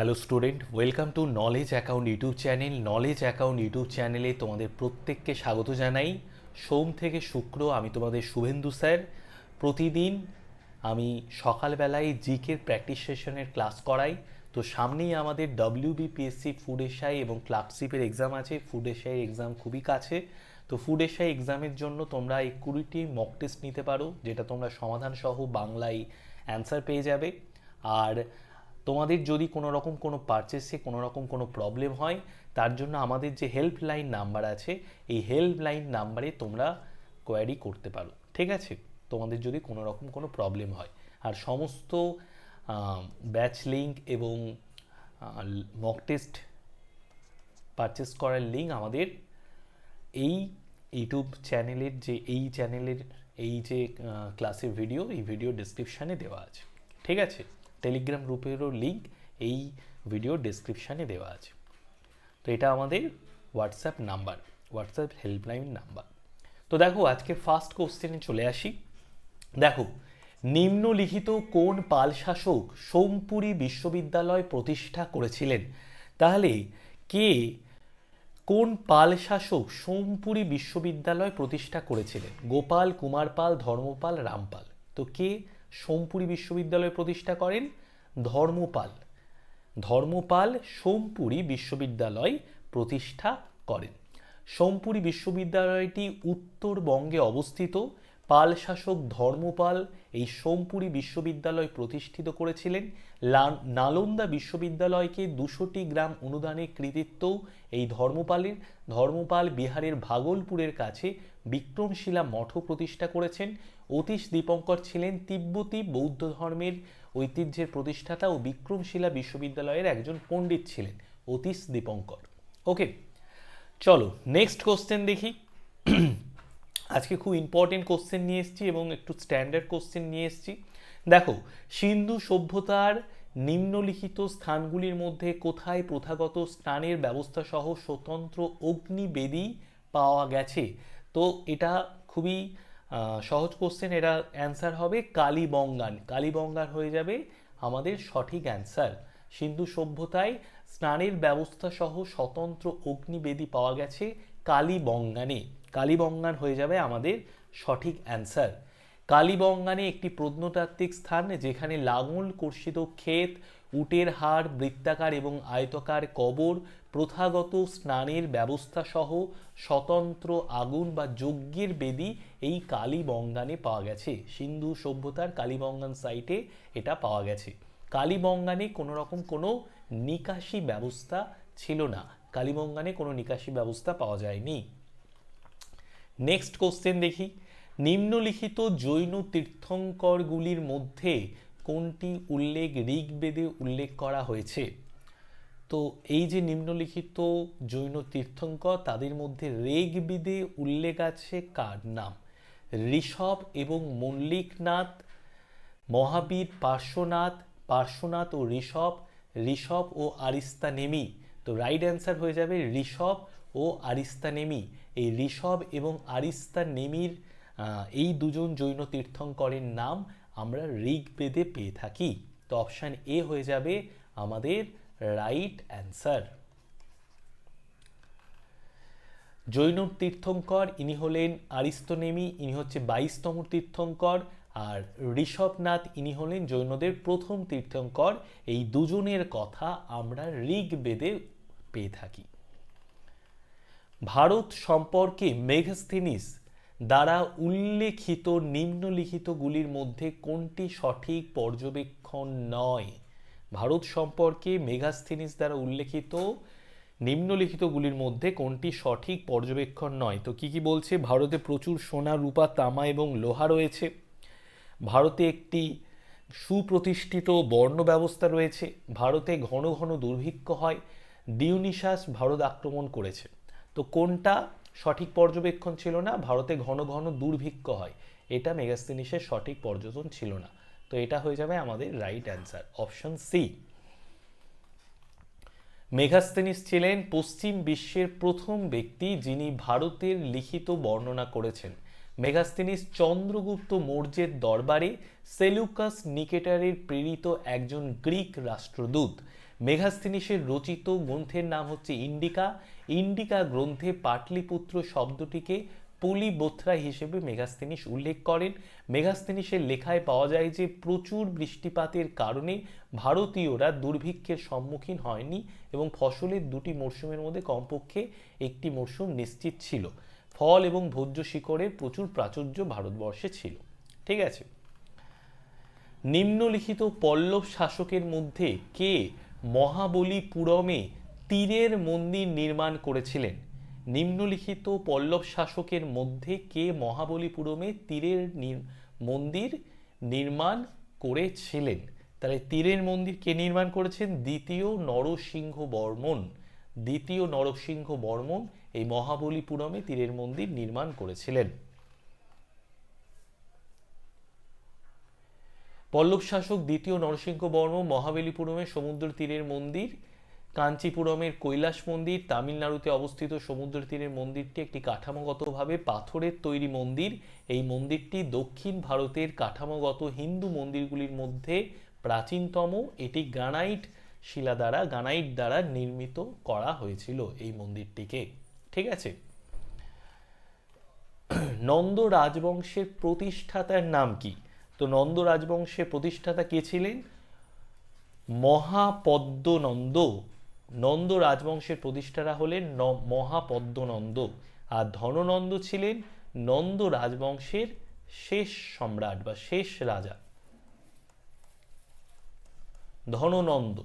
Hello student welcome to knowledge account YouTube channel knowledge account YouTube চ্যানেলে তোমাদের প্রত্যেককে স্বাগত জানাই। সোম থেকে শুক্র আমি তোমাদের শুভেন্দু স্যার। প্রতিদিন আমি সকালবেলায় জিকের প্র্যাকটিস সেশনের ক্লাস করাই। তো সামনেই আমাদের ডব্লিউবিপিএসসি ফুড এসআই এবং ক্লার্কশিপের এক্সাম আছে। ফুড এসআই এক্সাম খুবই কাছে। তো ফুড এসআই এক্সামের জন্য তোমরা এই কুড়িটি মক টেস্ট নিতে পারো, যেটা তোমরা সমাধান সহ বাংলায় অ্যান্সার পেয়ে যাবে। আর তোমাদের যদি কোনো রকম কোনো পারচেসে কোনো রকম কোনো প্রবলেম হয়, তার জন্য আমাদের যে হেল্পলাইন নাম্বার আছে, এই হেল্পলাইন নাম্বারে তোমরা কোয়ারি করতে পারো, ঠিক আছে? তোমাদের যদি কোনো রকম কোনো প্রবলেম হয়। আর সমস্ত ব্যাচ লিঙ্ক এবং মক টেস্ট পারচেস করার লিঙ্ক আমাদের এই ইউটিউব চ্যানেলের যে, এই চ্যানেলের এই যে ক্লাসের ভিডিও এই ভিডিও ডিসক্রিপশানে দেওয়া আছে, ঠিক আছে? টেলিগ্রাম গ্রুপেরও লিঙ্ক এই ভিডিও ডিসক্রিপশানে দেওয়া আছে। তো এটা আমাদের WhatsApp number WhatsApp helpline number তো দেখো, আজকে ফার্স্ট কোশ্চেনে চলে আসি। দেখো, নিম্নলিখিত কোন পাল শাসক সোমপুরি বিশ্ববিদ্যালয় প্রতিষ্ঠা করেছিলেন? তাহলে কে কোন পাল শাসক সোমপুরি বিশ্ববিদ্যালয় প্রতিষ্ঠা করেছিলেন? গোপাল কুমার পাল ধর্মপাল, রামপাল। তো কে? সোমপুরি বিশ্ববিদ্যালয় প্রতিষ্ঠা করেন ধর্মপাল। ধর্মপাল সোমপুরী বিশ্ববিদ্যালয় প্রতিষ্ঠা করেন। সোমপুরী বিশ্ববিদ্যালয়টি উত্তরবঙ্গে অবস্থিত। পাল শাসক ধর্মপাল এই সোমপুরী বিশ্ববিদ্যালয় প্রতিষ্ঠিত করেছিলেন। নালন্দা বিশ্ববিদ্যালয়কে দুশোটি গ্রাম অনুদানে কৃতিত্ব এই ধর্মপালের। ধর্মপাল বিহারের ভাগলপুরের কাছে বিক্রমশিলা মঠ প্রতিষ্ঠা করেছেন। অতীশ দীপঙ্কর ছিলেন তিব্বতী বৌদ্ধ ধর্মের ঐতিহ্যের প্রতিষ্ঠাতা ও বিক্রমশিলা বিশ্ববিদ্যালয়ের একজন পণ্ডিত ছিলেন অতীশ দীপঙ্কর। ওকে, চলো নেক্সট কোশ্চেন দেখি। আজকে খুব ইম্পর্টেন্ট কোশ্চেন নিয়ে এসেছি এবং একটু স্ট্যান্ডার্ড কোশ্চেন নিয়ে এসেছি। দেখো, সিন্ধু সভ্যতার নিম্নলিখিত স্থানগুলির মধ্যে কোথায় প্রথাগত স্নানের ব্যবস্থা সহ স্বতন্ত্র অগ্নিবেদী পাওয়া গেছে? তো এটা খুবই সহজ কোশ্চেন এটা অ্যান্সার হবে কালীবঙ্গান। কালীবঙ্গান হয়ে যাবে আমাদের সঠিক অ্যান্সার সিন্ধু সভ্যতায় স্নানের ব্যবস্থা সহ স্বতন্ত্র অগ্নিবেদী পাওয়া গেছে কালীবঙ্গানে। কালীবঙ্গান হয়ে যাবে আমাদের সঠিক অ্যান্সার কালীবঙ্গানে একটি প্রত্নতাত্ত্বিক স্থান যেখানে লাঙল, কর্ষিত ক্ষেত, উটের হাড়, বৃত্তাকার এবং আয়তকার কবর প্রথাগত স্নানের ব্যবস্থা সহ স্বতন্ত্র আগুন বা যজ্ঞের বেদি এই কালীবঙ্গানে পাওয়া গেছে। সিন্ধু সভ্যতার কালীবঙ্গান সাইটে এটা পাওয়া গেছে। কালীবঙ্গানে কোনো রকম কোনো নিকাশি ব্যবস্থা ছিল না। কালীবঙ্গানে কোনো নিকাশি ব্যবস্থা পাওয়া যায়নি। নেক্সট কোশ্চেন দেখি। নিম্নলিখিত জৈন তীর্থঙ্করগুলির মধ্যে কোনটি উল্লেখ ঋগ্বেদে উল্লেখ করা হয়েছে? তো এই যে নিম্নলিখিত জৈন তীর্থঙ্কর, তাদের মধ্যে ঋগ্বেদে উল্লেখ আছে কার নাম? ঋষভ এবং মল্লিকনাথ, মহাবীর পার্শ্বনাথ পার্শ্বনাথ ও ঋষভ ঋষভ ও আরিস্তানেমি। তো রাইট অ্যান্সার হয়ে যাবে ঋষভ ও আরিস্তানেমি। এই ঋষভ এবং আরিস্তানেমির এই দুজন জৈন তীর্থঙ্করের নাম আমরা ঋগ্বেদে পেয়ে থাকি। তো অপশান এ হয়ে যাবে আমাদের রাইট অ্যান্সার। জৈন তীর্থঙ্কর, ইনি হলেন আরিস্তনেমি, ইনি হচ্ছে বাইশতম তীর্থঙ্কর, আর ঋষভনাথ, ইনি হলেন জৈনদের প্রথম তীর্থঙ্কর। এই দুজনের কথা আমরা ঋগ্বেদে পেয়ে থাকি। ভারত সম্পর্কে মেঘস্থিনিস দ্বারা উল্লেখিত নিম্নলিখিতগুলির মধ্যে কোনটি সঠিক পর্যবেক্ষণ নয়? ভারত সম্পর্কে মেঘাস্থিনিস দ্বারা উল্লেখিত নিম্নলিখিতগুলির মধ্যে কোনটি সঠিক পর্যবেক্ষণ নয়? তো কি কি বলছে? ভারতে প্রচুর সোনা, রূপা, তামা এবং লোহা রয়েছে। ভারতে একটি সুপ্রতিষ্ঠিত বর্ণ ব্যবস্থা রয়েছে। ভারতে ঘন ঘন দুর্ভিক্ষ হয়। ডিউনিশাস ভারত আক্রমণ করেছে। তো কোনটা সঠিক পর্যবেক্ষণ ছিল না? ভারতে ঘন ঘন দুর্ভিক্ষ হয়। এটা মেগাস্তিনিসের সঠিক পর্যটন ছিল না। তো এটা হয়ে যাবে আমাদের right answer option C Megasthenes ছিলেন পশ্চিম বিশ্বের প্রথম ব্যক্তি যিনি ভারতের লিখিত বর্ণনা করেছেন। মেগাস্তিনিস চন্দ্রগুপ্ত মৌর্যের দরবারে সেলুকাস নিকেটারের প্রেরিত একজন গ্রিক রাষ্ট্রদূত। মেঘাস্তিনিসের রচিত গ্রন্থের নাম হচ্ছে ইন্ডিকা। ইন্ডিকা গ্রন্থে পাটলিপুত্র শব্দটিকে পলিবোথরা হিসেবে মেঘাস্তিনিস উল্লেখ করেন। মেঘাস্তিনিসের লেখায় পাওয়া যায় যে, প্রচুর বৃষ্টিপাতের কারণে ভারতীয়রা দুর্ভিক্ষের সম্মুখীন হয়নি এবং ফসলের দুটি মরশুমের মধ্যে কমপক্ষে একটি মরশুম নিশ্চিত ছিল। ফল এবং ভোজ্য শিকড়ের প্রচুর প্রাচুর্য ভারতবর্ষে ছিল। ঠিক আছে? নিম্নলিখিত পল্লব শাসকের মধ্যে কে মহাবলীপুরমে তীরের মন্দির নির্মাণ করেছিলেন? নিম্নলিখিত পল্লব শাসকের মধ্যে কে মহাবলীপুরমে তীরের মন্দির নির্মাণ করেছিলেন? তাহলে তীরের মন্দির কে নির্মাণ করেছেন? দ্বিতীয় নরসিংহ বর্মন দ্বিতীয় নরসিংহ বর্মন এই মহাবলীপুরমে তীরের মন্দির নির্মাণ করেছিলেন। পল্লব শাসক দ্বিতীয় নরসিংহ বর্ম মহাবলীপুরমে সমুদ্র তীরের মন্দির কাঞ্চিপুরমের কৈলাস মন্দির, তামিলনাড়ুতে অবস্থিত সমুদ্র তীরের মন্দিরটি একটি কাঠামোগতভাবে পাথরের তৈরি মন্দির। এই মন্দিরটি দক্ষিণ ভারতের কাঠামোগত হিন্দু মন্দিরগুলির মধ্যে প্রাচীনতম। এটি গ্রানাইট শিলা দ্বারা, গ্রানাইট দ্বারা নির্মিত করা হয়েছিল এই মন্দিরটিকে। ঠিক আছে? নন্দ রাজবংশের প্রতিষ্ঠাতার নাম কি? তো নন্দ রাজবংশের প্রতিষ্ঠাতা কে ছিলেন? মহাপদ্মনন্দ। নন্দ রাজবংশের প্রতিষ্ঠাতা হলেন ন, মহাপদ্মনন্দ। আর ধননন্দ ছিলেন নন্দ রাজবংশের শেষ সম্রাট বা শেষ রাজা। ধননন্দ,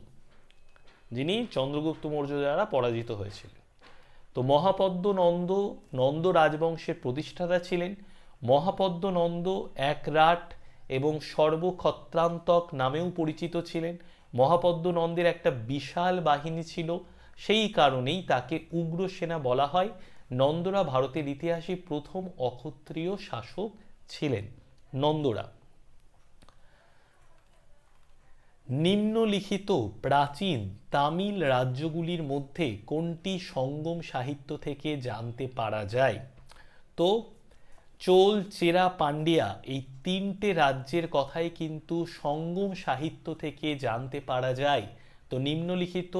যিনি চন্দ্রগুপ্ত মৌর্য দ্বারা পরাজিত হয়েছিলেন। তো মহাপদ্ম নন্দ নন্দ রাজবংশের প্রতিষ্ঠাতা ছিলেন। মহাপদ্ম নন্দ এক রাট এবং সর্বক্ষত্রান্তক নামেও পরিচিত ছিলেন। মহাপদ্ম নন্দের একটা বিশাল বাহিনী ছিল। সেই কারণেই তাকে উগ্রসেনা বলা হয়। নন্দরা ভারতের ইতিহাসে প্রথম অক্ষত্রিয় শাসক ছিলেন নন্দরা। নিম্নলিখিত প্রাচীন তামিল রাজ্যগুলির মধ্যে কোনটি সঙ্গম সাহিত্য থেকে জানতে পারা যায়? তো চোল, চেরা, পান্ডিয়া এই তিনটে রাজ্যের কথাই কিন্তু সঙ্গম সাহিত্য থেকে জানতে পারা যায়। তো নিম্নলিখিত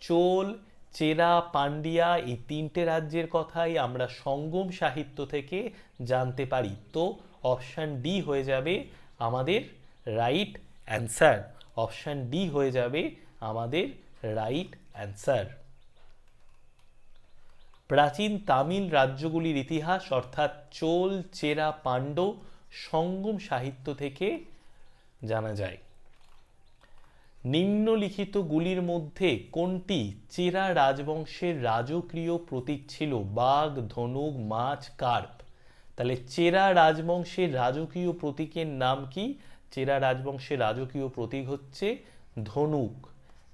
চোল, চেরা, পান্ডিয়া এই তিনটে রাজ্যের কথাই আমরা সঙ্গম সাহিত্য থেকে জানতে পারি। তো অপশান ডি হয়ে যাবে আমাদের রাইট অ্যান্সার। অপশান ডি হয়ে যাবে আমাদের রাইট অ্যান্সার। প্রাচীন তামিল রাজ্যগুলির ইতিহাস, অর্থাৎ চোল, চেরা, পাণ্ড, সঙ্গম সাহিত্য থেকে জানা যায়। নিম্নলিখিতগুলির মধ্যে কোনটি চেরা রাজবংশের রাজকীয় প্রতীক ছিল? বাঘ, ধনুক, মাছ, কার্প। তাহলে চেরা রাজবংশের রাজকীয় প্রতীকের নাম কি? চেরা রাজবংশের রাজকীয় প্রতীক হচ্ছে ধনুক।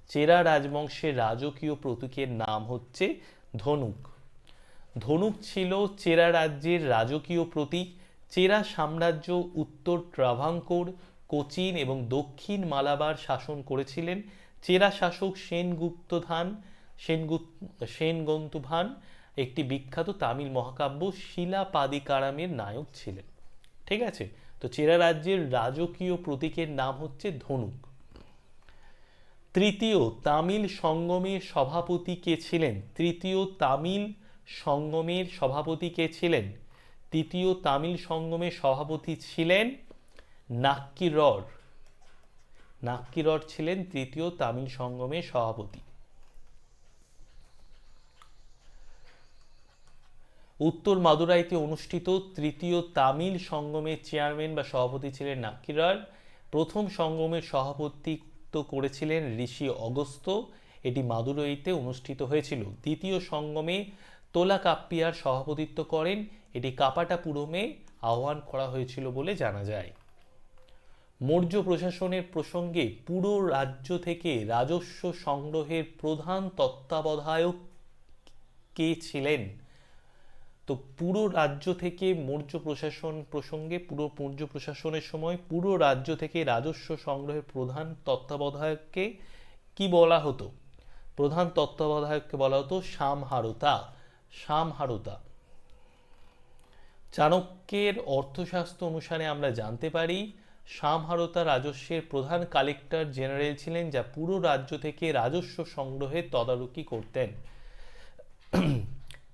চেরা রাজবংশের রাজকীয় প্রতীকের নাম হচ্ছে ধনুক। ধনুক ছিল চেরা রাজ্যের রাজকীয় প্রতীক, চেরা সাম্রাজ্য উত্তর ট্রাভাঙ্কোর, কোচিন এবং দক্ষিণ মালাবার শাসন করেছিলেন। চেরা শাসক সেনগুপ্ত ধান সেনগুপ্ত সেনগন্তুভান, একটি বিখ্যাত তামিল মহাকাব্য শিলাপাদিকারামের নায়ক ছিলেন। ঠিক আছে? তো চেরা রাজ্যের রাজকীয় প্রতীকের নাম হচ্ছে ধনুক। তৃতীয়, তামিল সঙ্গমের সভাপতি কে ছিলেন? তৃতীয়, তামিল সঙ্গমের সভাপতি কে ছিলেন? তৃতীয় তামিল সঙ্গমের সভাপতি ছিলেন নাক্কিরর। নাক্কিরর ছিলেন তৃতীয় তামিল সঙ্গমের সভাপতি। উত্তর মাদুরাইতে অনুষ্ঠিত তৃতীয় তামিল সঙ্গমের চেয়ারম্যান বা সভাপতি ছিলেন নাক্কিরার। প্রথম সঙ্গমের সভাপতিত্ব করেছিলেন ঋষি অগস্ত এটি মাদুরাইতে অনুষ্ঠিত হয়েছিল। দ্বিতীয় সঙ্গমে তোলা কাপ্পিয়ার সভাপতিত্ব করেন। এটি কাপাটাপুরমে আহ্বান করা হয়েছিল বলে জানা যায়। মৌর্য প্রশাসনের প্রসঙ্গে পুরো রাজ্য থেকে রাজস্ব সংগ্রহের প্রধান তত্ত্বাবধায়ক কে ছিলেন? তো পুরো রাজ্য থেকে মৌর্য প্রশাসন প্রসঙ্গে পুরো মৌর্য প্রশাসনের সময় পুরো রাজ্য থেকে রাজস্ব সংগ্রহের প্রধান তত্ত্বাবধায়ককে কি বলা হতো? প্রধান তত্ত্বাবধায়ককে বলা হতো সামহারতা। সামহারতা। চাণক্যের অর্থশাস্ত্র অনুসারে আমরা জানতে পারি, সামহারতা রাজস্বের প্রধান কালেক্টর জেনারেল ছিলেন যা পুরো রাজ্য থেকে রাজস্ব সংগ্রহের তদারকি করতেন।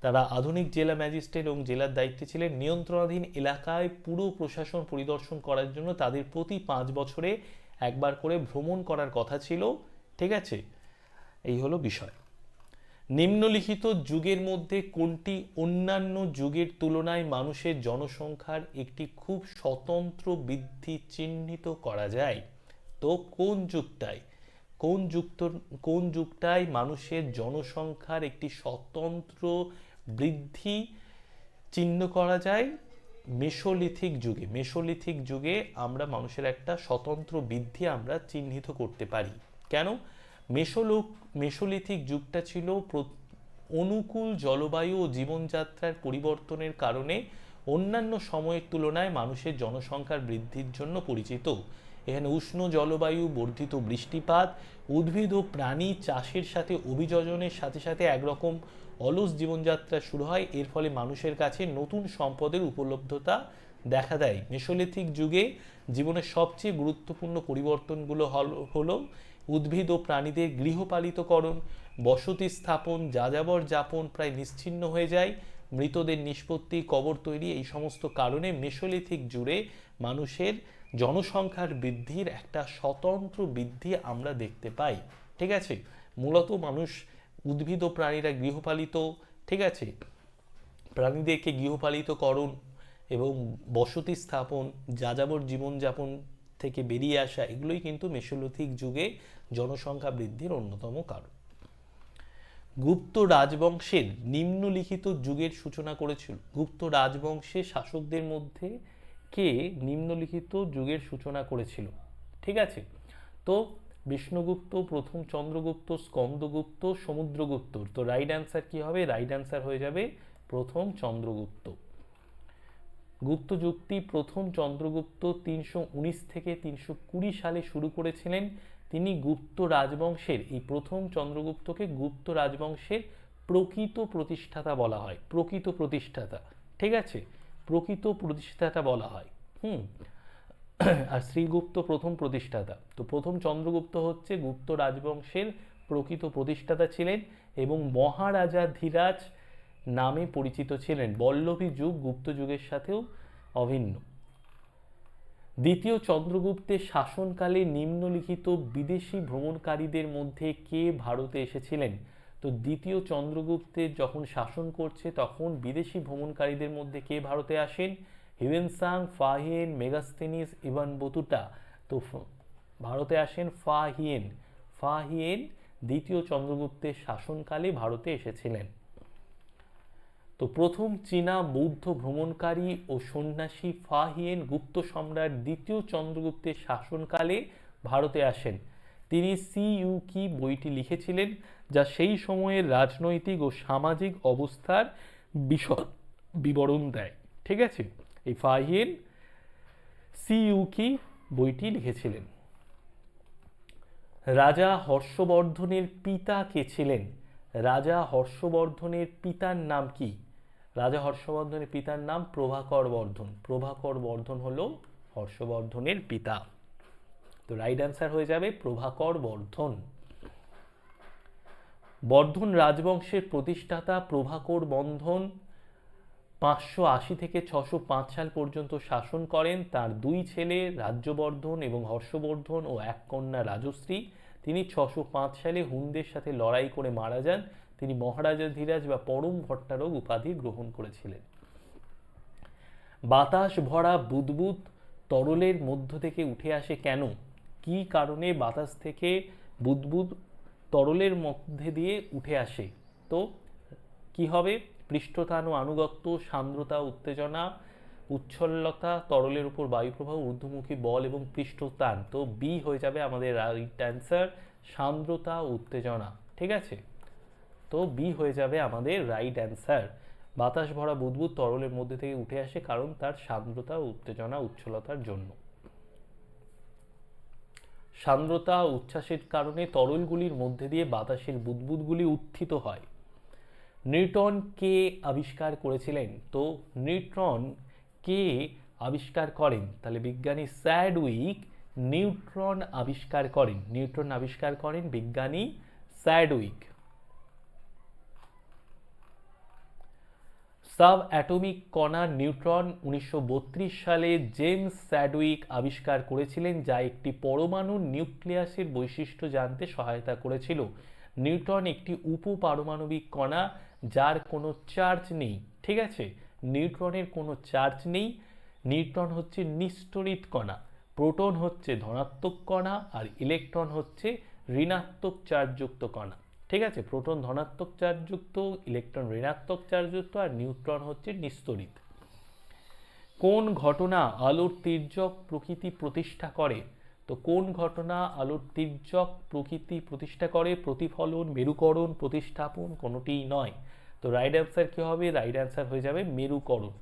তারা আধুনিক জেলা ম্যাজিস্ট্রেট এবং জেলার দায়িত্বে ছিলেন। নিয়ন্ত্রণাধীন এলাকায় পুরো প্রশাসন পরিদর্শন করার জন্য তাদের প্রতি পাঁচ বছরে একবার করে ভ্রমণ করার কথা ছিল। ঠিক আছে? এই হলো বিষয়। নিম্নলিখিত যুগের মধ্যে কোনটি অন্যান্য যুগের তুলনায় মানুষের জনসংখ্যার একটি খুব স্বতন্ত্র বৃদ্ধি চিহ্নিত করা যায়? তো কোন যুগটায়? কোন যুক্ত, কোন যুগটায় মানুষের জনসংখ্যার একটি স্বতন্ত্র বৃদ্ধি চিহ্ন করা যায়? মেসোলিথিক যুগে। মেসোলিথিক যুগে আমরা মানুষের একটা স্বতন্ত্র বৃদ্ধি আমরা চিহ্নিত করতে পারি। কেন? মেসোলোক মেসোলিথিক যুগটা ছিল অনুকূল জলবায়ু ও জীবনযাত্রার পরিবর্তনের কারণে অন্যান্য সময়ের তুলনায় মানুষের জনসংখ্যার বৃদ্ধির জন্য পরিচিত। এখানে উষ্ণ জলবায়ু, বর্ধিত বৃষ্টিপাত, উদ্ভিদ ও প্রাণী চাষের সাথে অভিযোজনের সাথে সাথে একরকম অলস জীবনযাত্রা শুরু হয়। এর ফলে মানুষের কাছে নতুন সম্পদের উপলব্ধতা দেখা দেয়। মেসোলিথিক যুগে জীবনের সবচেয়ে গুরুত্বপূর্ণ পরিবর্তনগুলো হল- হলো উদ্ভিদ ও প্রাণীদের গৃহপালিতকরণ, বসতি স্থাপন, যাযাবর যাপন প্রায় নিশ্চিহ্ন হয়ে যায়। মৃতদের নিষ্পত্তি, কবর তৈরি এই সমস্ত কারণে মেসোলিথিক জুড়ে মানুষের জনসংখ্যার বৃদ্ধির একটা স্বতন্ত্র বৃদ্ধি আমরা দেখতে পাই। ঠিক আছে? মূলত মানুষ উদ্ভিদ ও প্রাণীরা গৃহপালিত, ঠিক আছে? প্রাণীদেরকে গৃহপালিতকরণ এবং বসতি স্থাপন, যাযাবর জীবনযাপন থেকে বেরিয়ে আসা এগুলোই কিন্তু মেসোলিথিক যুগে জনসংখ্যা বৃদ্ধির অন্যতম কারণ। গুপ্ত রাজবংশের নিম্নলিখিত যুগের সূচনা করেছিল। গুপ্ত রাজবংশের শাসকদের মধ্যে কে নিম্নলিখিত যুগের সূচনা করেছিল? ঠিক আছে? তো বিষ্ণুগুপ্ত, প্রথম চন্দ্রগুপ্ত, স্কন্দগুপ্ত সমুদ্রগুপ্ত তো রাইট অ্যান্সার কি হবে? রাইট অ্যান্সার হয়ে যাবে প্রথম চন্দ্রগুপ্ত। গুপ্ত যুক্তি প্রথম চন্দ্রগুপ্ত তিনশো উনিশ থেকে তিনশো কুড়ি সালে শুরু করেছিলেন। তিনি গুপ্ত রাজবংশের, এই প্রথম চন্দ্রগুপ্তকে গুপ্ত রাজবংশের প্রকৃত প্রতিষ্ঠাতা বলা হয়, প্রকৃত প্রতিষ্ঠাতা, ঠিক আছে? প্রকৃত প্রতিষ্ঠাতা বলা হয়, হুম? আর শ্রীগুপ্ত প্রথম প্রতিষ্ঠাতা, তো প্রথম চন্দ্রগুপ্ত হচ্ছে গুপ্ত রাজবংশের প্রকৃত প্রতিষ্ঠাতা ছিলেন এবং মহারাজা ধীরাজ নামে পরিচিত ছিলেন। বল্লভী যুগ গুপ্ত যুগের সাথেও অভিন্ন। দ্বিতীয় চন্দ্রগুপ্তের শাসনকালে নিম্নলিখিত বিদেশি ভ্রমণকারীদের মধ্যে কে ভারতে এসেছিলেন? তো দ্বিতীয় চন্দ্রগুপ্তের যখন শাসন করছে, তখন বিদেশি ভ্রমণকারীদের মধ্যে কে ভারতে আসেন? Hiuen Tsang Fa Hien Megasthenes Ibn Battuta. তো ভারতে আসেন ফাহিয়েন ফাহিয়েন দ্বিতীয় চন্দ্রগুপ্তের শাসনকালে ভারতে এসেছিলেন। তো প্রথম চীনা বৌদ্ধ ভ্রমণকারী ও সন্ন্যাসী ফাহিয়েন গুপ্ত সম্রাট দ্বিতীয় চন্দ্রগুপ্তের শাসনকালে ভারতে আসেন। তিনি সি ইউ কি বইটি লিখেছিলেন, যা সেই সময়ের রাজনৈতিক ও সামাজিক অবস্থার বিশদ বিবরণ দেয়। ঠিক আছে? এই ফাহিয়েন সি ইউ কি বইটি লিখেছিলেন। রাজা হর্ষবর্ধনের পিতা কে ছিলেন? রাজা হর্ষবর্ধনের পিতার নাম কি? রাজা হর্ষবর্ধনের পিতার নাম প্রভাকর বর্ধন। প্রভাকর বর্ধন হলো হর্ষবর্ধনের পিতা। তো রাইট অ্যান্সার হয়ে যাবে প্রভাকর বর্ধন। বর্ধন রাজবংশের প্রতিষ্ঠাতা প্রভাকর বন্ধন পাঁচশো আশি থেকে ছশো পাঁচ সাল পর্যন্ত শাসন করেন। তার দুই ছেলে রাজ্যবর্ধন এবং হর্ষবর্ধন ও এক কন্যা রাজশ্রী। তিনি ছশো পাঁচ সালে হুনদের সাথে লড়াই করে মারা যান। তিনি মহারাজা ধীরাজ বা পরম ভট্টারক উপাধি গ্রহণ করেছিলেন। বাতাস ভরা বুদবুদ তরলের মধ্য থেকে উঠে আসে কেন? কি কারণে বাতাস থেকে বুদবুদ তরলের মধ্যে দিয়ে উঠে আসে? তো কি হবে? পৃষ্ঠতান ও আনুগত্য, সান্দ্রতা, উত্তেজনা, উচ্ছলতা, তরলের উপর বায়ু প্রবাহ ঊর্ধ্বমুখী বল এবং পৃষ্ঠতান। তো বি হয়ে যাবে আমাদের রাইট অ্যান্সার সান্দ্রতা, উত্তেজনা। ঠিক আছে? তো বি হয়ে যাবে আমাদের রাইট অ্যান্সার বাতাস ভরা বুদবুদ তরলের মধ্যে থেকে উঠে আসে কারণ তার সান্দ্রতা, উত্তেজনা, উচ্ছলতার জন্য। সান্দ্রতা, উচ্ছ্বাসের কারণে তরলগুলির মধ্যে দিয়ে বাতাসের বুদবুদগুলি উত্থিত হয়। নিউটন কে আবিষ্কার করেছিলেন। তো নিউট্রন কে আবিষ্কার করেন। তাহলে বিজ্ঞানী স্যাডউইক নিউট্রন আবিষ্কার করেন। নিউট্রন আবিষ্কার করেন বিজ্ঞানী স্যাডউইক। সাব অ্যাটমিক কণা নিউট্রন উনিশশো বত্রিশ সালে জেমস স্যাডউইক আবিষ্কার করেছিলেন, যা একটি পরমাণু নিউক্লিয়াসের বৈশিষ্ট্য জানতে সহায়তা করেছিল। নিউট্রন একটি উপপারমাণবিক কণা, যার কোনো চার্জ নেই, ঠিক আছে? নিউট্রনের কোনো চার্জ নেই। নিউট্রন হচ্ছে নিস্তরিত কণা, প্রোটন হচ্ছে ধনাত্মক কণা, আর ইলেকট্রন হচ্ছে ঋণাত্মক চার্জযুক্ত কণা। ঠিক আছে? প্রোটন ধনাত্মক চার্জযুক্ত ইলেকট্রন ঋণাত্মক চার্জযুক্ত আর নিউট্রন হচ্ছে নিস্তরিত কোন ঘটনা আলোর তির্যক প্রকৃতি প্রতিষ্ঠা করে? তো কোন ঘটনা আলোর তির্যক প্রকৃতি প্রতিষ্ঠা করে? প্রতিফলন, মেরুকরণ, প্রতিস্থাপন কোনোটিই নয়। তো রাইট অ্যান্সার কী হবে? রাইট অ্যান্সার হয়ে যাবে মেরুকরণ।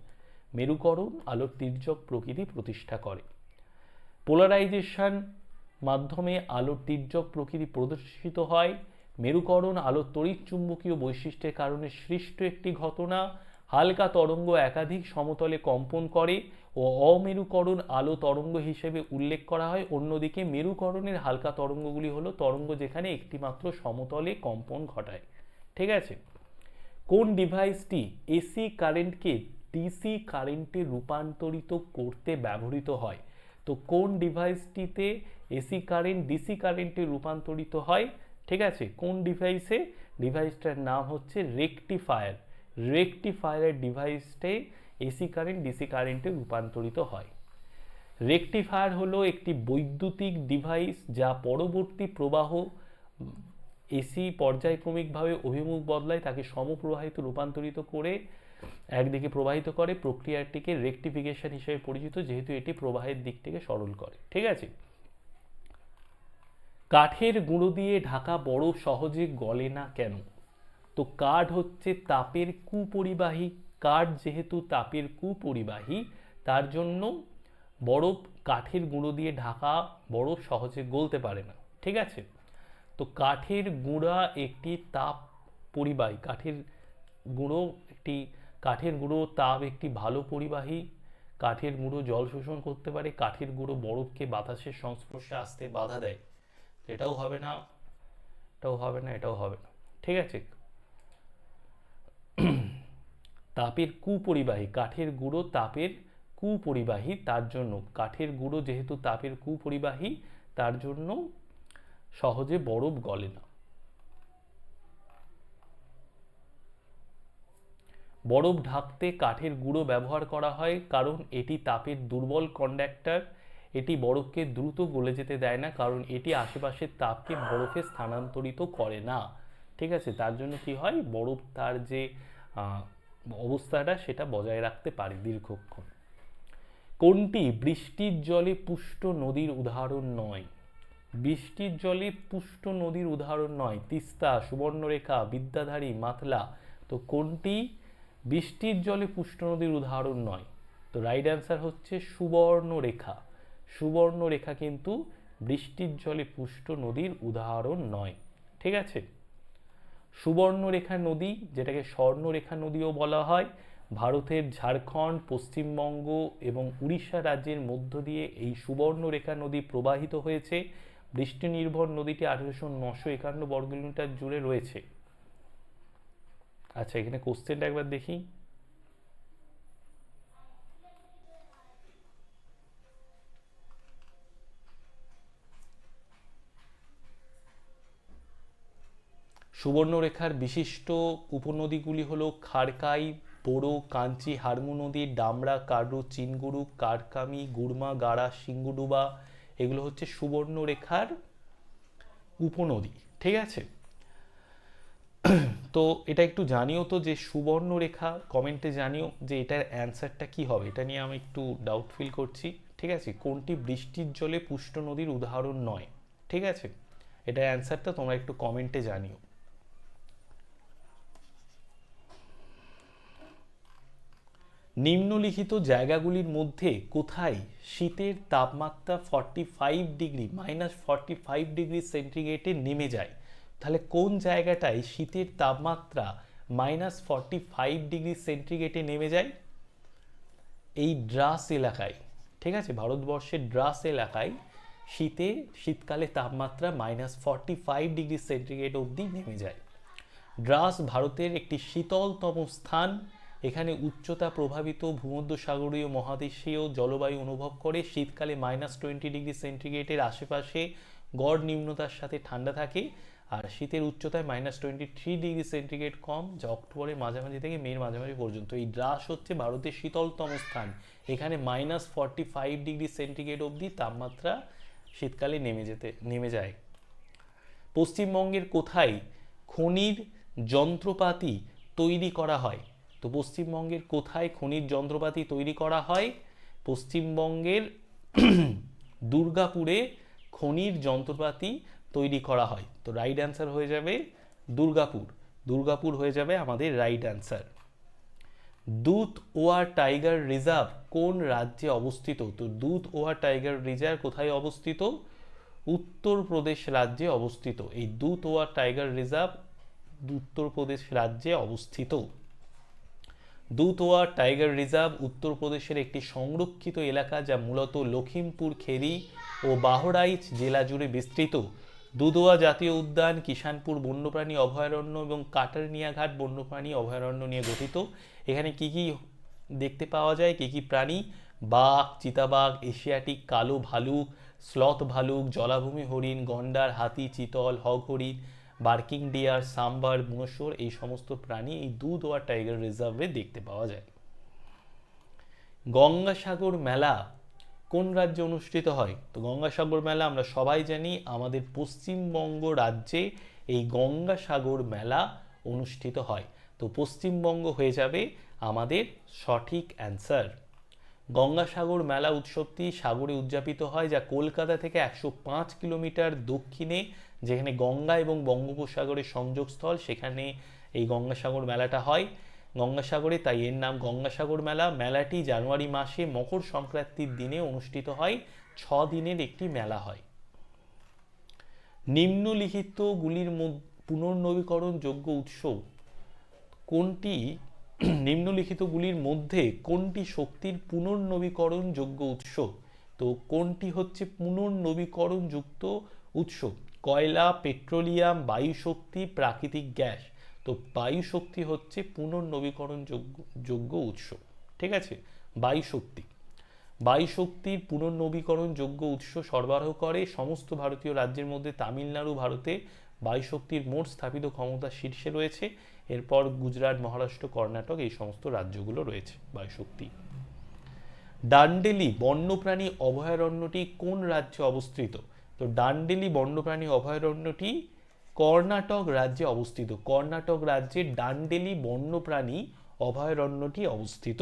মেরুকরণ আলোর তির্যক প্রকৃতি প্রতিষ্ঠা করে। পোলারাইজেশন মাধ্যমে আলোর তির্যক প্রকৃতি প্রদর্শিত হয়। মেরুকরণ আলো তড়িৎ চুম্বকীয় বৈশিষ্ট্যের কারণে সৃষ্ট একটি ঘটনা, হালকা তরঙ্গ একাধিক সমতলে কম্পন করে ও অমেরুকরণ আলো তরঙ্গ হিসেবে উল্লেখ করা হয়। অন্যদিকে মেরুকরণের হালকা তরঙ্গগুলি হলো তরঙ্গ যেখানে একটিমাত্র সমতলে কম্পন ঘটায়। ঠিক আছে? কোন ডিভাইসটি এসি কারেন্টকে ডিসি কারেন্টে রূপান্তরিত করতে ব্যবহৃত হয়? তো কোন ডিভাইসটিতে এসি কারেন্ট, ডিসি কারেন্টে রূপান্তরিত হয়? ঠিক আছে? কোন ডিভাইসে ডিভাইসটার নাম হচ্ছে রেকটিফায়ার রেকটিফায়ারের ডিভাইসটে এসি কারেন্ট ডিসি কারেন্টে রূপান্তরিত হয়। রেকটিফায়ার হলো একটি বৈদ্যুতিক ডিভাইস যা পরবর্তী প্রবাহ এসি পর্যায়ক্রমিকভাবে অভিমুখ বদলায়, তাকে সমপ্রবাহিত রূপান্তরিত করে একদিকে প্রবাহিত করে। প্রক্রিয়াটিকে রেকটিফিকেশন হিসেবে পরিচিত, যেহেতু এটি প্রবাহের দিক থেকে সরল করে। ঠিক আছে? কাঠের গুঁড়ো দিয়ে ঢাকা বড় সহজে গলে না কেন? তো কাঠ হচ্ছে তাপের কুপরিবাহী। কাঠ যেহেতু তাপের কুপরিবাহী, তার জন্য বরফ কাঠের গুঁড়ো দিয়ে ঢাকা বরফ সহজে গলতে পারে না। ঠিক আছে? তো কাঠের গুঁড়া একটি তাপ পরিবাহী, কাঠের গুঁড়ো একটি, কাঠের গুঁড়ো তাপ একটি ভালো পরিবাহী। কাঠের গুঁড়ো জল শোষণ করতে পারে, কাঠের গুঁড়ো বরফকে বাতাসের সংস্পর্শে আসতে বাধা দেয়। এটাও হবে না, এটাও হবে না, এটাও হবে না। ঠিক আছে? তাপের কুপরিবাহী, কাঠের গুঁড়ো তাপের কুপরিবাহী, তার জন্য। কাঠের গুঁড়ো যেহেতু তাপের কুপরিবাহী, তার জন্য সহজে বরফ গলে না। বরফ ঢাকতে কাঠের গুঁড়ো ব্যবহার করা হয়, কারণ এটি তাপের দুর্বল কন্ডাক্টর এটি বরফকে দ্রুত গলে যেতে দেয় না, কারণ এটি আশেপাশের তাপকে বরফে স্থানান্তরিত করে না। ঠিক আছে? তার জন্য কি হয়? বরফ তার যে অবস্থাটা সেটা বজায় রাখতে পারে দীর্ঘক্ষণ। কোনটি? বৃষ্টির জলে পুষ্ট নদীর উদাহরণ নয়। বৃষ্টির জলে পুষ্ট নদীর উদাহরণ নয়। তিস্তা, সুবর্ণরেখা, বিদ্যাধারী, মাতলা, তো কোনটি? বৃষ্টির জলে পুষ্ট নদীর উদাহরণ নয়। তো রাইট অ্যান্সার হচ্ছে সুবর্ণরেখা। সুবর্ণরেখা কিন্তু বৃষ্টির জলে পুষ্ট নদীর উদাহরণ নয়। ঠিক আছে? সুবর্ণরেখা নদী, যেটাকে স্বর্ণরেখা নদীও বলা হয়, ভারতের ঝাড়খণ্ড, পশ্চিমবঙ্গ এবং উড়িষ্যা রাজ্যের মধ্য দিয়ে এই সুবর্ণরেখা নদী প্রবাহিত হয়েছে। বৃষ্টি নির্ভর নদীটি আঠেরোশো নশো একান্ন বর্গ কিলোমিটার জুড়ে রয়েছে। আচ্ছা এখানে কোশ্চেনটা একবার দেখি। সুবর্ণরেখার বিশিষ্ট উপনদীগুলি হলো খারকাই বোরো কাঞ্চি হারমু নদী ডামরা কারু চিনগুরু, কারকামি, গুড়মা, গাড়া, সিঙ্গুডুবা, এগুলো হচ্ছে সুবর্ণরেখার উপনদী, ঠিক আছে? তো এটা একটু জানিও তো যে সুবর্ণরেখা কমেন্টে জানিও যে এটার অ্যান্সারটা কি হবে, এটা নিয়ে আমি একটু ডাউট ফিল করছি, ঠিক আছে? কোনটি বৃষ্টির জলে পুষ্ট নদীর উদাহরণ নয়, ঠিক আছে? এটার অ্যান্সারটা তোমরা একটু কমেন্টে জানিও। নিম্নলিখিত জায়গাগুলির মধ্যে কোথায় শীতের তাপমাত্রা forty five degree minus forty five degree সেন্টিগ্রেডে নেমে যায়? তাহলে কোন জায়গাটায় শীতের তাপমাত্রা মাইনাস ফর্টি ফাইভ ডিগ্রি সেন্টিগ্রেডে নেমে যায়? এই ড্রাস এলাকায়, ঠিক আছে? ভারতবর্ষের ড্রাস এলাকায় শীতে, শীতকালে তাপমাত্রা minus forty five degree centigrade অবধি নেমে যায়। ড্রাস ভারতের একটি শীতলতম স্থান। এখানে উচ্চতা প্রভাবিত ভূমধ্যসাগরীয় মহাদেশীয় জলবায়ু অনুভব করে। শীতকালে মাইনাস টোয়েন্টি ডিগ্রি সেন্টিগ্রেডের আশেপাশে গড় নিম্নতার সাথে ঠান্ডা থাকে আর শীতের উচ্চতায় minus twenty three degree centigrade কম, যা অক্টোবরের মাঝামাঝি থেকে মের মাঝামাঝি পর্যন্ত। এই ড্রাস হচ্ছে ভারতের শীতলতম স্থান। এখানে minus forty five degree centigrade অবধি তাপমাত্রা শীতকালে নেমে যেতে, নেমে যায়। পশ্চিমবঙ্গের কোথায় খনির যন্ত্রপাতি তৈরি করা হয়? তো পশ্চিমবঙ্গের কোথায় খনির যন্ত্রপাতি তৈরি করা হয়? পশ্চিমবঙ্গের দুর্গাপুরে খনির যন্ত্রপাতি তৈরি করা হয়। তো রাইট অ্যান্সার হয়ে যাবে দুর্গাপুর। দুর্গাপুর হয়ে যাবে আমাদের right answer Dudhwa tiger reserve কোন রাজ্যে অবস্থিত? তো দুধ ওয়ার টাইগার রিজার্ভ কোথায় অবস্থিত? উত্তরপ্রদেশ রাজ্যে অবস্থিত। এই দুধ ওয়ার টাইগার রিজার্ভ উত্তরপ্রদেশ রাজ্যে অবস্থিত। দুধওয়া টাইগার রিজার্ভ উত্তরপ্রদেশের একটি সংরক্ষিত এলাকা যা মূলত লখিমপুর খেরি ও বাহরাইচ জেলা জুড়ে বিস্তৃত। দুদোয়া জাতীয় উদ্যান কিষানপুর বন্যপ্রাণী অভয়ারণ্য এবং কাটারনিয়াঘাট বন্যপ্রাণী অভয়ারণ্য নিয়ে গঠিত। এখানে কি কি দেখতে পাওয়া যায়? কি কি প্রাণী? বাঘ, চিতাবাঘ, এশিয়াটিক, কালো ভালুক, স্লথ ভালুক, জলাভূমি হরিণ, গন্ডার, হাতি, চিতল হগ হরিণ বার্কিং ডিয়ার, সাম্বার মুনসর এই সমস্ত প্রাণী এই দুধওয়া টাইগার রিজার্ভে দেখতে পাওয়া যায়। গঙ্গাসাগর মেলা কোন রাজ্যে অনুষ্ঠিত হয়? তো গঙ্গাসাগর মেলা আমরা সবাই জানি, আমাদের পশ্চিমবঙ্গ রাজ্যে এই গঙ্গাসাগর মেলা অনুষ্ঠিত হয়। তো পশ্চিমবঙ্গ হয়ে যাবে আমাদের সঠিক অ্যান্সার। গঙ্গাসাগর মেলা উৎসবটি সাগরে উদযাপিত হয় যা কলকাতা থেকে একশো পাঁচ কিলোমিটার দক্ষিণে যেখানে গঙ্গা এবং বঙ্গোপসাগরের সংযোগস্থল, সেখানে এই গঙ্গাসাগর মেলাটা হয়। গঙ্গাসাগরে তাই এর নাম গঙ্গাসাগর মেলা। মেলাটি জানুয়ারি মাসে মকর সংক্রান্তির দিনে অনুষ্ঠিত হয়। ছ দিনের একটি মেলা হয়। নিম্নলিখিতগুলির পুনর্নবীকরণযোগ্য উৎস কোনটি? নিম্নলিখিতগুলির মধ্যে কোনটি শক্তির পুনর্নবীকরণযোগ্য উৎস তো কোনটি হচ্ছে পুনর্নবীকরণযুক্ত উৎস কয়লা, পেট্রোলিয়াম বায়ু শক্তি প্রাকৃতিক গ্যাস। তো বায়ু শক্তি হচ্ছে পুনর্নবীকরণযোগ্য, যোগ্য উৎস, ঠিক আছে? বায়ু শক্তি বায়ু শক্তির পুনর্নবীকরণযোগ্য উৎস সরবরাহ করে সমস্ত ভারতীয় রাজ্যের মধ্যে তামিলনাড়ু, ভারতে বায়ু শক্তির মোট স্থাপিত ক্ষমতা শীর্ষে রয়েছে। এরপর গুজরাট, মহারাষ্ট্র, কর্ণাটক এই সমস্ত রাজ্যগুলো রয়েছে বায়ু শক্তি ডান্ডেলি বন্যপ্রাণী অভয়ারণ্যটি কোন রাজ্যে অবস্থিত? তো ডান্ডেলি বন্যপ্রাণী অভয়ারণ্যটি কর্ণাটক রাজ্যে অবস্থিত। কর্ণাটক রাজ্যে ডান্ডেলি বন্যপ্রাণী অভয়ারণ্যটি অবস্থিত।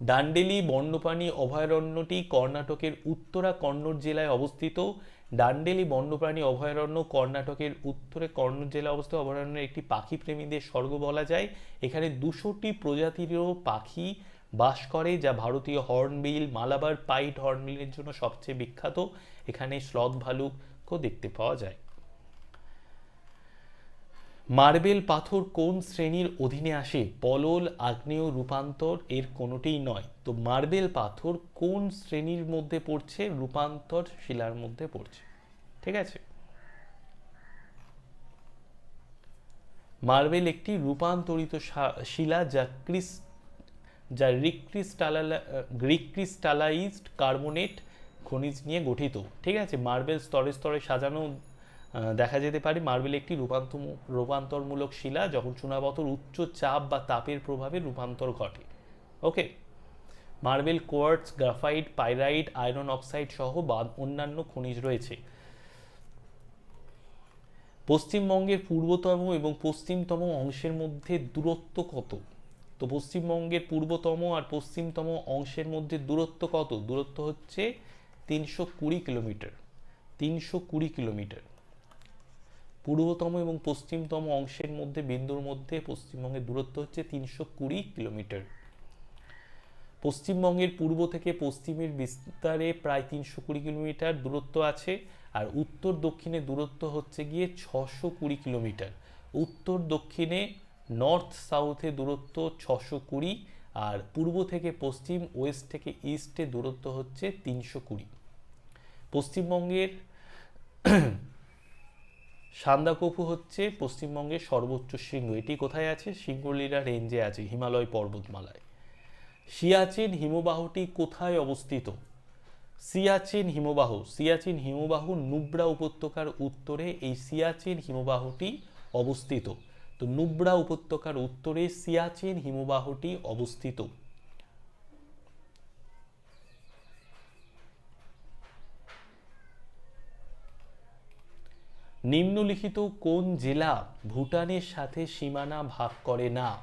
ডান্ডেলি বন্যপ্রাণী অভয়ারণ্যটি কর্ণাটকের উত্তরা কন্নড় জেলায় অবস্থিত। ডান্ডেলি বন্যপ্রাণী অভয়ারণ্য কর্ণাটকের উত্তরে কন্নড় জেলা অবস্থিত। অভয়ারণ্যের একটি পাখি প্রেমীদের স্বর্গ বলা যায়। এখানে দুশোটি প্রজাতিরও পাখি বাস করে, যা ভারতীয় হর্নবিল, মালাবার পাইট হর্নবিলের জন্য সবচেয়ে বিখ্যাত। এখানে স্লথ ভালুকও দেখতে পাওয়া যায়। মার্বেল পাথর কোন শ্রেণির অধীনে আসে? পলল, আগ্নেয়, রূপান্তর, এর কোনোটিই নয়। তো মার্বেল পাথর কোন শ্রেণির মধ্যে পড়ছে? রূপান্তর শিলার মধ্যে পড়ছে। ঠিক আছে? মার্বেল একটি রূপান্তরিত শিলা যা ক্রিস, যা রিক্রিস্টালা রিক্রিস্টালাইজড কার্বনেট খনিজ নিয়ে গঠিত, ঠিক আছে? মার্বেল স্তরে স্তরে সাজানো দেখা যেতে পারে। মার্বেল একটি রূপান্তর রূপান্তরমূলক শিলা যখন চুনাপথর উচ্চ চাপ বা তাপের প্রভাবে রূপান্তর ঘটে, okay? Marble quartz graphite, pyrite, iron oxide সহ বা অন্যান্য খনিজ রয়েছে। পশ্চিমবঙ্গের পূর্বতম এবং পশ্চিমতম অংশের মধ্যে দূরত্ব কত? তো পশ্চিমবঙ্গের পূর্বতম আর পশ্চিমতম অংশের মধ্যে দূরত্ব কত? দূরত্ব হচ্ছে তিনশো কুড়ি কিলোমিটার, তিনশো কুড়ি কিলোমিটার। পূর্বতম এবং পশ্চিমতম অংশের মধ্যে, বিন্দুর মধ্যে, পশ্চিমবঙ্গের দূরত্ব হচ্ছে তিনশো কুড়ি কিলোমিটার। পশ্চিমবঙ্গের পূর্ব থেকে পশ্চিমের বিস্তারে প্রায় তিনশো কুড়ি কিলোমিটার দূরত্ব আছে, আর উত্তর দক্ষিণে দূরত্ব হচ্ছে গিয়ে ছশো কুড়ি কিলোমিটার। উত্তর দক্ষিণে নর্থ সাউথে দূরত্ব ছশো কুড়ি, আর পূর্ব থেকে পশ্চিম ওয়েস্ট থেকে ইস্টে দূরত্ব হচ্ছে তিনশো কুড়ি। পশ্চিমবঙ্গের সান্দাকফু হচ্ছে পশ্চিমবঙ্গের সর্বোচ্চ শৃঙ্গ। এটি কোথায় আছে? সিঙ্গলিরা রেঞ্জে আছে, হিমালয় পর্বতমালায়। সিয়াচেন হিমবাহটি কোথায় অবস্থিত? সিয়াচেন হিমবাহ সিয়াচেন হিমবাহ নুব্রা উপত্যকার উত্তরে এই সিয়াচেন হিমবাহটি অবস্থিত। তো নুব্রা উপত্যকার উত্তরে সিয়াচেন হিমবাহটি অবস্থিত। নিম্নলিখিত কোন জেলা ভুটানের সাথে সীমানা ভাগ করে না?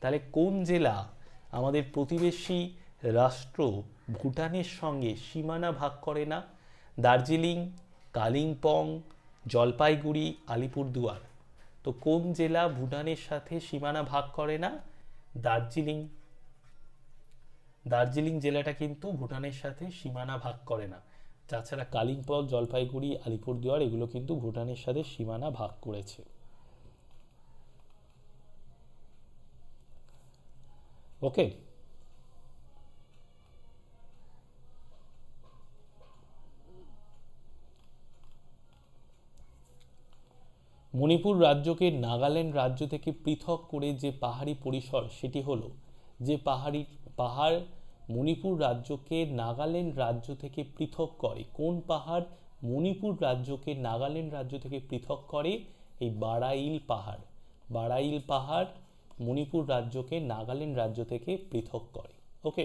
তাহলে কোন জেলা আমাদের প্রতিবেশী রাষ্ট্র ভুটানের সঙ্গে সীমানা ভাগ করে না? দার্জিলিং, কালিম্পং, জলপাইগুড়ি, আলিপুরদুয়ার। তো কোন জেলা ভুটানের সাথে সীমানা ভাগ করে না? দার্জিলিং। দার্জিলিং জেলাটা কিন্তু ভুটানের সাথে সীমানা ভাগ করে না। তাছাড়া কালিম্পং, জলপাইগুড়ি, আলিপুরদুয়ার এগুলো কিন্তু ভুটানের সাথে সীমানা ভাগ করেছে। ওকে মণিপুর রাজ্যকে নাগাল্যান্ড রাজ্য থেকে পৃথক করে যে পাহাড়ি পরিসর, সেটি হলো যে পাহাড়ি, পাহাড় মণিপুর রাজ্যকে নাগাল্যান্ড রাজ্য থেকে পৃথক করে। কোন পাহাড় মণিপুর রাজ্যকে নাগাল্যান্ড রাজ্য থেকে পৃথক করে? এই বারাইল পাহাড়। বারাইল পাহাড় মণিপুর রাজ্যকে নাগাল্যান্ড রাজ্য থেকে পৃথক করে। ওকে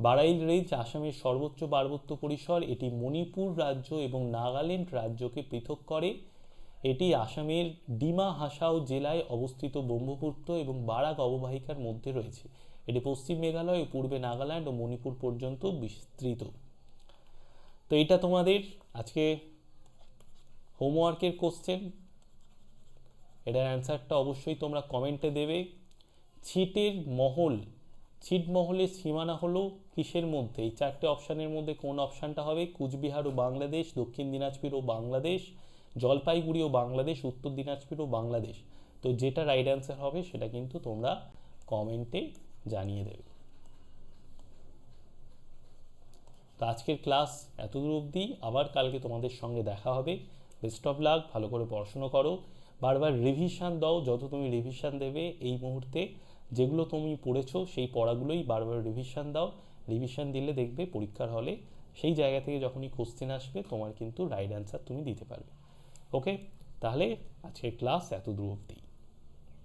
বারাইল রেঞ্জ আসামের সর্বোচ্চ পার্বত্য পরিসর। এটি মণিপুর রাজ্য এবং নাগাল্যান্ড রাজ্যকে পৃথক করে। এটি আসামের ডিমা হাসাও জেলায় অবস্থিত ব্রহ্মপুত্র এবং বারাক অববাহিকার মধ্যে রয়েছে। এটি পশ্চিম মেঘালয়, পূর্বে নাগাল্যান্ড ও মণিপুর পর্যন্ত বিস্তৃত। তো এটা তোমাদের আজকে হোমওয়ার্কের কোশ্চেন এটার অ্যান্সারটা অবশ্যই তোমরা কমেন্টে দেবে। ছিটের মহল, ছিট মহলের সীমানা হলো কিসের মধ্যে? এই চারটে অপশানের মধ্যে কোন অপশানটা হবে? কুচবিহার ও বাংলাদেশ, দক্ষিণ দিনাজপুর ও বাংলাদেশ, জলপাইগুড়ি ও বাংলাদেশ, উত্তর দিনাজপুর ও বাংলাদেশ। তো যেটা রাইট অ্যান্সার হবে সেটা কিন্তু তোমরা কমেন্টে জানিয়ে দেবে। তো আজকের ক্লাস এতদূর অবধি, আবার কালকে তোমাদের সঙ্গে দেখা হবে। বেস্ট অফ লাক ভালো করে পড়াশুনো করো। বারবার রিভিশন দাও, যত তুমি রিভিশন দেবে এই মুহূর্তে, যেগুলো তুমি পড়েছো, সেই পড়াগুলোই বারবার রিভিশন দাও। রিভিশন দিলে দেখবে পরীক্ষার হলে, সেই জায়গা থেকে যখনই কোশ্চেন আসবে, তোমার কিন্তু রাইট অ্যান্সার তুমি দিতে পারবে। ওকে তাহলে আজকের ক্লাস এত দূর অবধি।